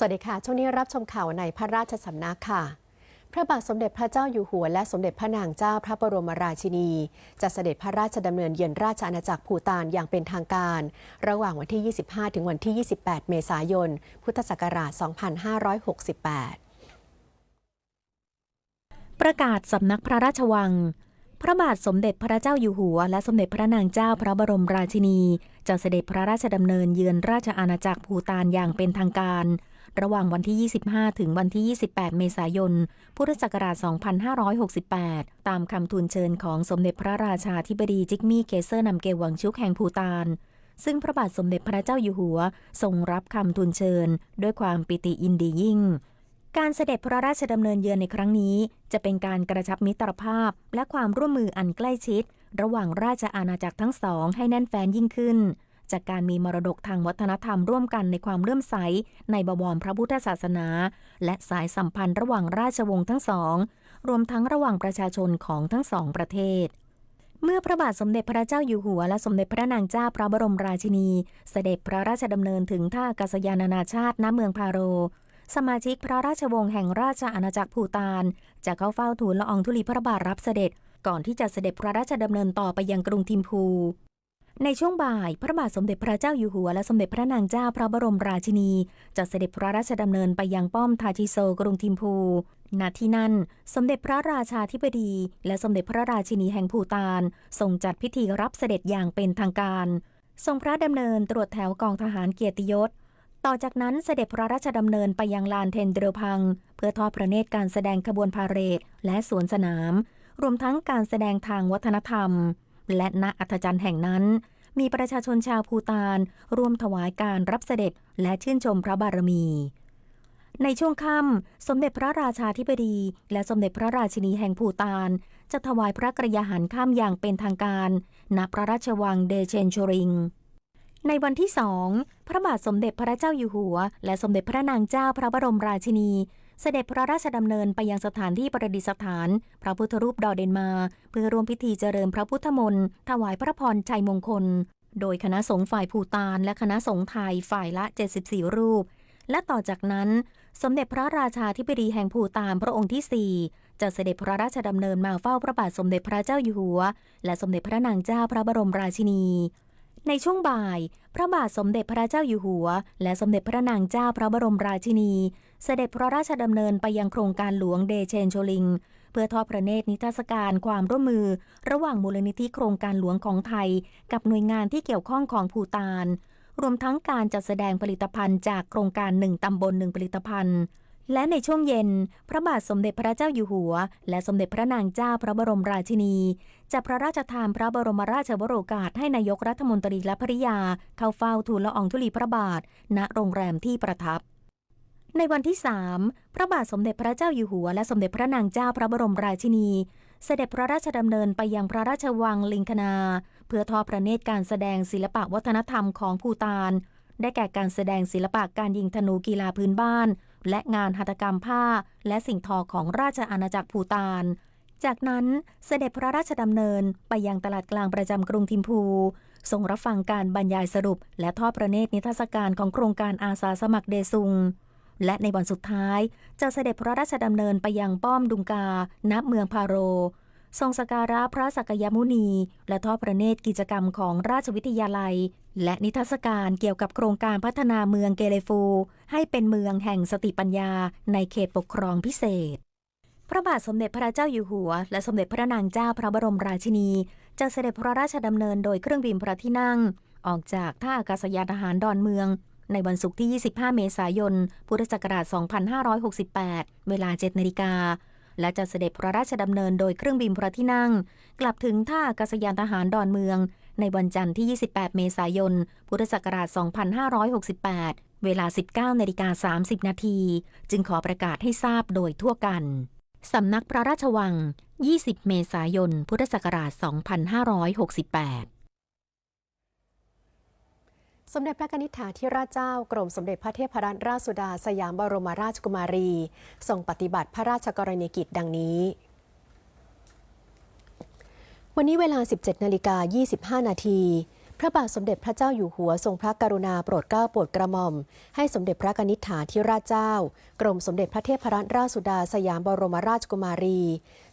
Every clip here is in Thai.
สวัสดีค่ะ ช่วงนี้รับชมข่าวในพระราชสำนักค่ะ พระบาทสมเด็จพระเจ้าอยู่หัว และสมเด็จพระนางเจ้าพระบรมราชินี จะเสด็จพระราชดำเนินเยือนราชอาณาจักรภูตานอย่างเป็นทางการ ระหว่างวันที่ 25 ถึงวันที่ 28 เมษายน พุทธศักราช 2568 ประกาศสำนักพระราชวังพระบาทสมเด็จพระเจ้าอยู่หัว และสมเด็จพระนางเจ้าพระบรมราชินี จะเสด็จพระราชดำเนินเยือนราชอาณาจักรภูตานอย่างเป็นทางการ ระหว่างวันที่ 25 ถึงวันที่ 28 เมษายน พุทธศักราช 2568 ตามคำทูลเชิญของสมเด็จพระราชาธิบดีจิกมี่เกเซอร์นำเกวังชุกแห่งภูตาน ซึ่งพระบาทสมเด็จพระเจ้าอยู่หัวทรงรับคำทูลเชิญ ด้วยความปิติยินดียิ่ง การเสด็จพระราชดำเนินเยือนในครั้งนี้ จะเป็นการกระชับมิตรภาพ และความร่วมมืออันใกล้ชิด ระหว่างราชอาณาจักรทั้งสองให้แน่นแฟนยิ่งขึ้น จากการมีมรดกทางวัฒนธรรมร่วมกันในความเลื่อมใส ในบวรพระพุทธศาสนา และสายสัมพันธ์ระหว่างราชวงศ์ทั้งสอง รวมทั้งระหว่างประชาชนของทั้งสองประเทศเมื่อพระบาทสมเด็จพระเจ้าอยู่หัว และสมเด็จพระนางเจ้าพระบรมราชินี เสด็จพระราชดำเนินถึงท่าอากาศยานนานาชาติณเมืองพาโร สมาชิกพระราชวงศ์แห่งราชอาณาจักรภูตาน จะเข้าเฝ้าทูลละอองธุลีพระบาทรับเสด็จ ก่อนที่จะเสด็จพระราชดำเนินต่อไปยังกรุงทิมพู ในช่วงบ่าย พระบาทสมเด็จพระเจ้าอยู่หัว และสมเด็จพระนางเจ้าพระบรมราชินีจะเสด็จพระราชดำเนินไปยังป้อมทาชิโซกรุงทิมพูณที่นั่น สมเด็จพระราชาธิบดี และสมเด็จพระราชินีแห่งภูตานทรงจัดพิธีรับเสด็จอย่างเป็นทางการ ทรงพระดำเนินตรวจแถวกองทหารเกียรติยศ ต่อจากนั้นเสด็จพระราชดำเนินไปยังลานเทนเดรพัง เพื่อทอดพระเนตรการแสดงขบวนพาเหรดและสวนสนาม รวมทั้งการแสดงทางวัฒนธรรม และณอัธจันทร์แห่งนั้น มีประชาชนชาวภูตานร่วมถวายการรับเสด็จและชื่นชมพระบารมี ในช่วงค่ำสมเด็จพระราชาธิบดี และสมเด็จพระราชินีแห่งภูตาน จะถวายพระกระยาหารข้ามอย่างเป็นทางการณพระราชวังเดเชนโชริงในวันที่สอง พระบาทสมเด็จพระเจ้าอยู่หัว และสมเด็จพระนางเจ้าพระบรมราชินี เสด็จพระราชดำเนินไปยังสถานที่ประดิษฐาน พระพุทธรูปดอเดนมา เพื่อร่วมพิธีเจริญพระพุทธมนต์ถวายพระพรชัยมงคล โดยคณะสงฆ์ฝ่ายภูตานและคณะสงฆ์ไทยฝ่ายละ 74 รูป และต่อจากนั้นสมเด็จพระราชาธิบดีแห่งภูตานพระองค์ที่ 4 จะเสด็จพระราชดำเนินมาเฝ้าพระบาทสมเด็จพระเจ้าอยู่หัว และสมเด็จพระนางเจ้าพระบรมราชินี ในช่วงบ่าย พระบาทสมเด็จพระเจ้าอยู่หัว และสมเด็จพระนางเจ้าพระบรมราชินี เสด็จพระราชดำเนินไปยังโครงการหลวงเดเชนโชลิง เพื่อทอดพระเนตรนิทรรศการความร่วมมือ ระหว่างมูลนิธิโครงการหลวงของไทย กับหน่วยงานที่เกี่ยวข้องของภูตาน รวมทั้งการจัดแสดงผลิตภัณฑ์จากโครงการหนึ่งตำบลหนึ่งผลิตภัณฑ์และในช่วงเย็น พระบาทสมเด็จพระเจ้าอยู่หัว และสมเด็จพระนางเจ้าพระบรมราชินีจะพระราชทานพระบรมราชวโรกาสให้นายกรัฐมนตรีและภริยา เข้าเฝ้าทูลละอองธุลีพระบาท ณโรงแรมที่ประทับ ในวันที่3พระบาทสมเด็จพระเจ้าอยู่หัว และสมเด็จพระนางเจ้าพระบรมราชินี เสด็จพระราชดำเนินไปยังพระราชวังลิงคนา เพื่อทอดพระเนตรการแสดงศิลปะวัฒนธรรมของภูตาน ได้แก่การแสดงศิลปะการยิงธนูกีฬาพื้นบ้าน และงานหัตถกรรมผ้า และสิ่งทอของราชอาณาจักรภูตานจากนั้นเสด็จพระราชดำเนินไปยังตลาดกลางประจำกรุงทิมพูทรงรับฟังการบรรยายสรุป และทอดพระเนตรนิทรรศการของโครงการอาสาสมัครเดซุง และในวันสุดท้าย จะเสด็จพระราชดำเนินไปยังป้อมดุงกา ณ เมืองพาโร ทรงสการะพระสักยมุนี และทอดพระเนตรกิจกรรมของราชวิทยาลัย และนิทรรศการเกี่ยวกับโครงการพัฒนาเมืองเกเรฟู ให้เป็นเมืองแห่งสติปัญญา ในเขตปกครองพิเศษ พระบาทสมเด็จพระเจ้าอยู่หัว และสมเด็จพระนางเจ้าพระบรมราชินี จะเสด็จพระราชดำเนินโดยเครื่องบินพระที่นั่ง ออกจากท่าอากาศยานทหารดอนเมือง ในวันศุกร์ที่ 25 เมษายน พุทธศักราช 2568 เวลา 7 นาฬิกา และจะเสด็จพระราชดำเนินโดยเครื่องบินพระที่นั่ง กลับถึงท่าอากาศยานทหารดอนเมือง ในวันจันทร์ที่ 28 เมษายน พุทธศักราช 2568 เวลา 19 นาฬิกา 30 นาที จึงขอประกาศให้ทราบโดยทั่วกัน สำนักพระราชวัง 20 เมษายน พุทธศักราช 2568 สมเด็จพระนิษฐาธิราชเจ้ากรมสมเด็จพระเทพรัตนราชสุดาสยามบรมราชกุมารี ทรงปฏิบัติพระราชกรณียกิจดังนี้ วันนี้เวลา 17 นาฬิกา 25 นาที พระบาทสมเด็จพระเจ้าอยู่หัวทรงพระกรุณาโปรดเกล้าโปรดกระหม่อม ให้สมเด็จพระกนิษฐาธิราชเจ้า กรมสมเด็จพระเทพรัตนราชสุดาสยามบรมราชกุมารี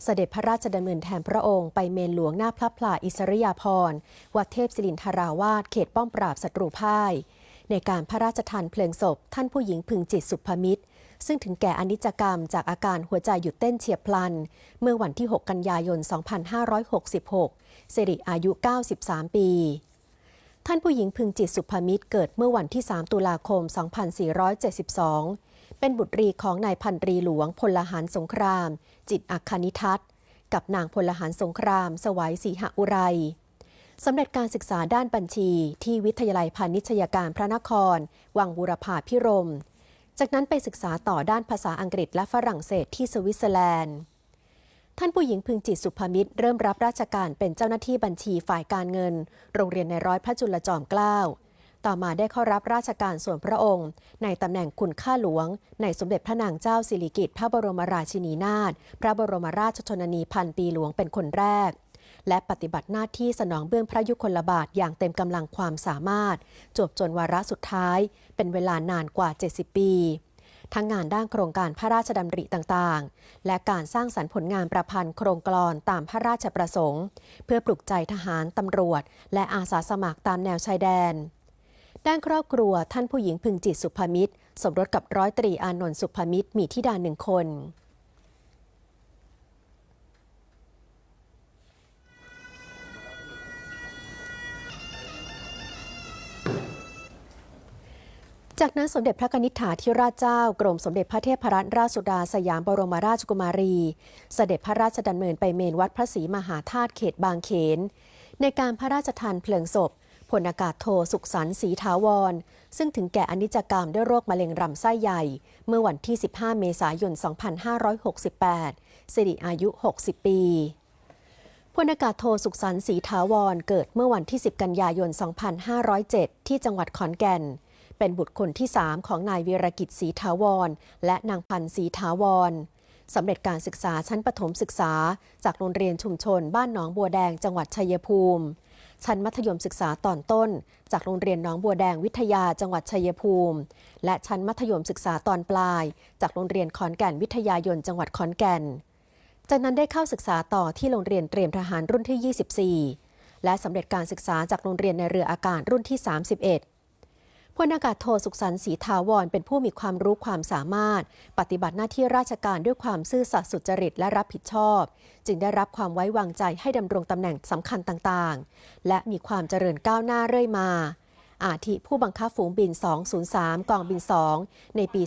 เสด็จพระราชดำเนินแทนพระองค์ไปเมนหลวงหน้าพระพลาอิสริยาภรณ์วัดเทพศิรินทราวาสเขตป้อมปราบศัตรูพ่าย ในการพระราชทานเพลิงศพ ท่านผู้หญิงพึงจิตสุภมิตร ซึ่งถึงแก่อนิจกรรมจากอาการหัวใจหยุดเต้นเฉียบพลัน เมื่อวันที่ 6 กันยายน 2566สิริอายุ 93 ปี ท่านผู้หญิงพึงจิตสุภมิตรเกิดเมื่อวันที่ 3 ตุลาคม 2472 เป็นบุตรีของนายพันตรีหลวงพลหารสงคราม จิตอัคคณิทัศน์กับนางพลหารสงคราม สวัยศรีหอุไรสำเร็จการศึกษาด้านบัญชีที่วิทยาลัยพาณิชยการพระนคร วังบุรพาพิรม จากนั้นไปศึกษาต่อด้านภาษาอังกฤษและฝรั่งเศสที่สวิตเซอร์แลนด์ ท่านผู้หญิงพึงจิตสุภมิตรเริ่มรับราชการเป็นเจ้าหน้าที่บัญชีฝ่ายการเงิน โรงเรียนในร้อยพระจุลจอมเกล้า ต่อมาได้เข้ารับราชการส่วนพระองค์ ในตำแหน่งคุณข้าหลวง ในสมเด็จพระนางเจ้าสิริกิติ์พระบรมราชินีนาถพระบรมราชชนนีพันปีหลวงเป็นคนแรก และปฏิบัติหน้าที่สนองเบื้องพระยุคลบาทอย่างเต็มกำลังความสามารถ จบจนวาระสุดท้าย เป็นเวลานานกว่า 70 ปี ทั้งงานด้านโครงการพระราชดำริต่างๆ และการสร้างสรรค์ผลงานประพันธ์โครงกลอนตามพระราชประสงค์ เพื่อปลุกใจทหารตำรวจ และอาสาสมัครตามแนวชายแดน ด้านครอบครัวท่านผู้หญิงพึงจิตสุภมิตร สมรสกับร้อยตรีอานนท์สุภมิตรมีทิดาหนึ่งคน จากนั้นสมเด็จพระกนิษฐาธิราชเจ้ากรมสมเด็จพระเทพรัตนราชสุดาสยามบรมราชกุมารี เสด็จพระราชดำเนินไปเมนวัดพระศรีมหาธาตุเขตบางเขน ในการพระราชทานเพลิงศพพลอากาศโทสุขสันต์ศรีถาวร ซึ่งถึงแก่อนิจกรรมด้วยโรคมะเร็งลำไส้ใหญ่ เมื่อวันที่ 15 เมษายน 2568 สิริอายุ 60 ปีพลอากาศโทสุขสันต์ศรีถาวร เกิดเมื่อวันที่ 10 กันยายน 2507 ที่จังหวัดขอนแก่น เป็นบุตรคนที่ 3 ของนายวีรกิจศรีถาวร และนางพันธ์ศรีถาวรสำเร็จการศึกษาชั้นประถมศึกษา จากโรงเรียนชุมชน บ้านหนองบัวแดงจังหวัดชัยภูมิ ชั้นมัธยมศึกษาตอนต้น จากโรงเรียนหนองบัวแดงวิทยาจังหวัดชัยภูมิ และชั้นมัธยมศึกษาตอนปลาย จากโรงเรียนขอนแก่นวิทยายนจังหวัดขอนแก่น จากนั้นได้เข้าศึกษาต่อที่โรงเรียนเตรียมทหารรุ่นที่ 24 และสำเร็จการศึกษาจากโรงเรียนในเรืออากาศรุ่นที่ 31 พลอากาศโทสุขสันต์ศรีทาวรเป็นผู้มีความรู้ความสามารถ ปฏิบัติหน้าที่ราชการด้วยความซื่อสัตย์สุจริตและรับผิดชอบ จึงได้รับความไว้วางใจให้ดำรงตำแหน่งสำคัญต่างๆ และมีความเจริญก้าวหน้าเรื่อยมา อาทิผู้บังคับฝูงบิน 203 กองบิน 2 ในปี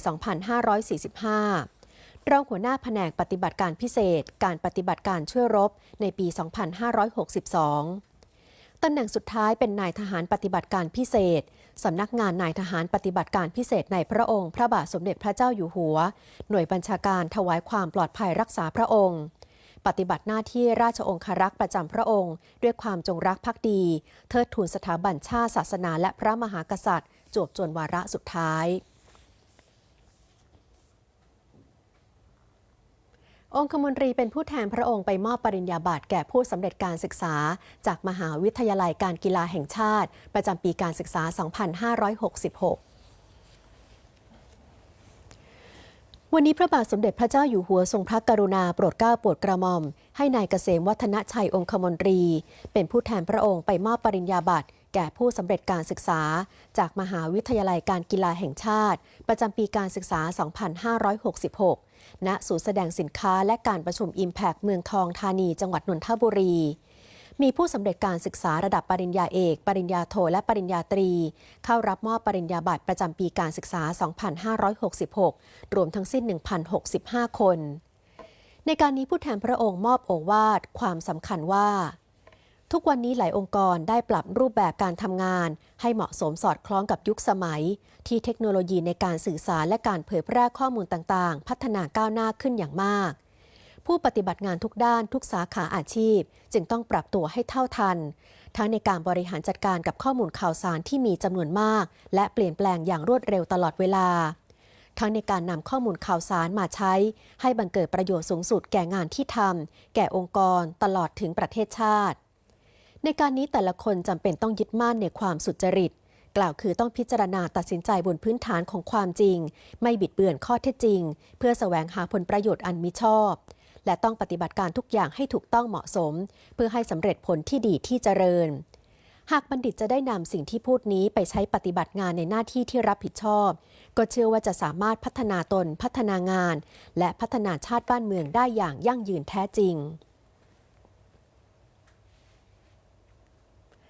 2545รองหัวหน้าแผนกปฏิบัติการพิเศษ การปฏิบัติการช่วยรบในปี 2562 ตำแหน่งสุดท้ายเป็นนายทหารปฏิบัติการพิเศษ สำนักงานนายทหารปฏิบัติการพิเศษในพระองค์ พระบาทสมเด็จพระเจ้าอยู่หัว หน่วยบัญชาการถวายความปลอดภัยรักษาพระองค์ ปฏิบัติหน้าที่ราชองคารักษ์ประจำพระองค์ ด้วยความจงรักภักดี เทิดทูนสถาบันชาติศาสนาและพระมหากษัตริย์ จวบจนวาระสุดท้าย องคมนตรีเป็นผู้แทนพระองค์ไปมอบปริญญาบัตรแก่ผู้สำเร็จการศึกษา จากมหาวิทยาลัยการกีฬาแห่งชาติ ประจำปีการศึกษา 2566วันนี้พระบาทสมเด็จพระเจ้าอยู่หัวทรงพระกรุณาโปรดเกล้าโปรดกระหม่อม ให้นายเกษมวัฒนชัยองคมนตรี เป็นผู้แทนพระองค์ไปมอบปริญญาบัตรแก่ผู้สำเร็จการศึกษา จากมหาวิทยาลัยการกีฬาแห่งชาติ ประจำปีการศึกษา 2566 ณศูนย์แสดงสินค้าและการประชุม Impact เมืองทองธานี จังหวัดนนทบุรี มีผู้สำเร็จการศึกษาระดับปริญญาเอก ปริญญาโท และปริญญาตรี เข้ารับมอบปริญญาบัตรประจำปีการศึกษา 2566 รวมทั้งสิ้น 1,065 คน ในการนี้ผู้แทนพระองค์มอบโอวาทความสำคัญว่า ทุกวันนี้หลายองค์กรได้ปรับรูปแบบการทำงาน ให้เหมาะสมสอดคล้องกับยุคสมัย ที่เทคโนโลยีในการสื่อสารและการเผยแพร่ข้อมูลต่างๆ พัฒนาก้าวหน้าขึ้นอย่างมาก ผู้ปฏิบัติงานทุกด้านทุกสาขาอาชีพ จึงต้องปรับตัวให้เท่าทัน ทั้งในการบริหารจัดการกับข้อมูลข่าวสารที่มีจำนวนมาก และเปลี่ยนแปลงอย่างรวดเร็วตลอดเวลา ทั้งในการนำข้อมูลข่าวสารมาใช้ ให้บังเกิดประโยชน์สูงสุดแก่งานที่ทำแก่องค์กร ตลอดถึงประเทศชาติ ในการนี้แต่ละคนจำเป็นต้องยึดมั่นในความสุจริต กล่าวคือต้องพิจารณาตัดสินใจบนพื้นฐานของความจริง ไม่บิดเบือนข้อเท็จจริง เพื่อแสวงหาผลประโยชน์อันมิชอบ และต้องปฏิบัติการทุกอย่างให้ถูกต้องเหมาะสม เพื่อให้สำเร็จผลที่ดีที่เจริญ หากบัณฑิตจะได้นำสิ่งที่พูดนี้ไปใช้ปฏิบัติงานในหน้าที่ที่รับผิดชอบ ก็เชื่อว่าจะสามารถพัฒนาตนพัฒนางาน และพัฒนาชาติบ้านเมืองได้อย่างยั่งยืนแท้จริง